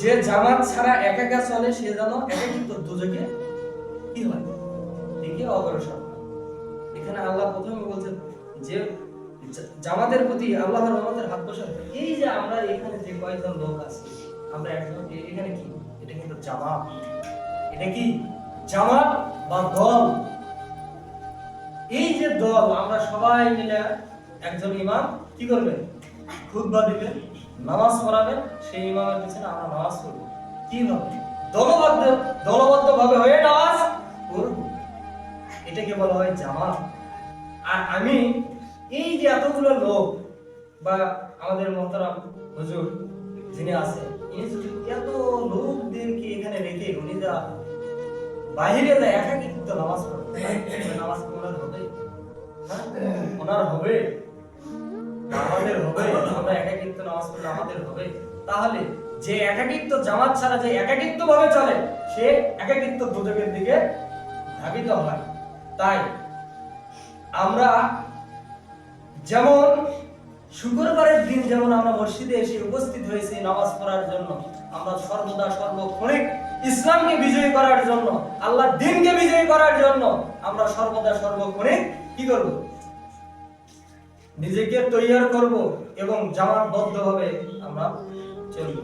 যে জামাত ছাড়া একা একা চলে, সে যেন একাকিত্ব দুজকে কি হয়? দিকে অগ্রসর এখানে আল্লাহ প্রথমে বলছেন যে জামাতের প্রতি আল্লাহর রহমতের হাত বসান এই যে আমরা এখানে যে কয়েকজন লোক আছে, আমরা একজন এখানে কি? এটা কিন্তু জামাত। এটা কি? জামাত বা দল? এই যে দল, আমরা সবাই মিলে একজন ইমাম কি করবেন? খুতবা দিবেন। নামাজ পড়াবেন, সেই ইমামের পিছনে আমরা নামাজ পড়ব। কীভাবে দলবদ্ধ দলবদ্ধ ভাবে হয়ে নামাজ পড়ব। এটাকে বলা হয় জামাত। আর আমি এই যে এতগুলো লোক বা আমাদের মহতারাম হুজুর যিনি আছেন, ইনি যদি এত লোকদেরকে এখানে রেখে উনি যা বাইরে যায় একাকিত্ব নামাজ পড়বে নামাজ কি ওনার হবে? হ্যাঁ? ওনার হবে। আমাদের হবে। নামাজ পড়লে আমাদের হবে। তাহলে যে একাকিত্ব জামাত ছাড়া যে একাকিত্ব ভাবে চলে, সে একাকিত্ব দুদকের দিকে ধাবিত হয়। তাই আমরা যেমন শুক্রবারের দিন যেমন আমরা মসজিদে এসে উপস্থিত হয়েছি নামাজ পড়ার জন্য, আমরা সর্বদা সর্বক্ষণিক ইসলামকে বিজয়ী করার জন্য, আল্লাহর দিনকে বিজয়ী করার জন্য আমরা সর্বদা সর্বক্ষণিক কি করব? নিজেকে তৈয়ার করব এবং জামাতবদ্ধভাবে আমরা চলব।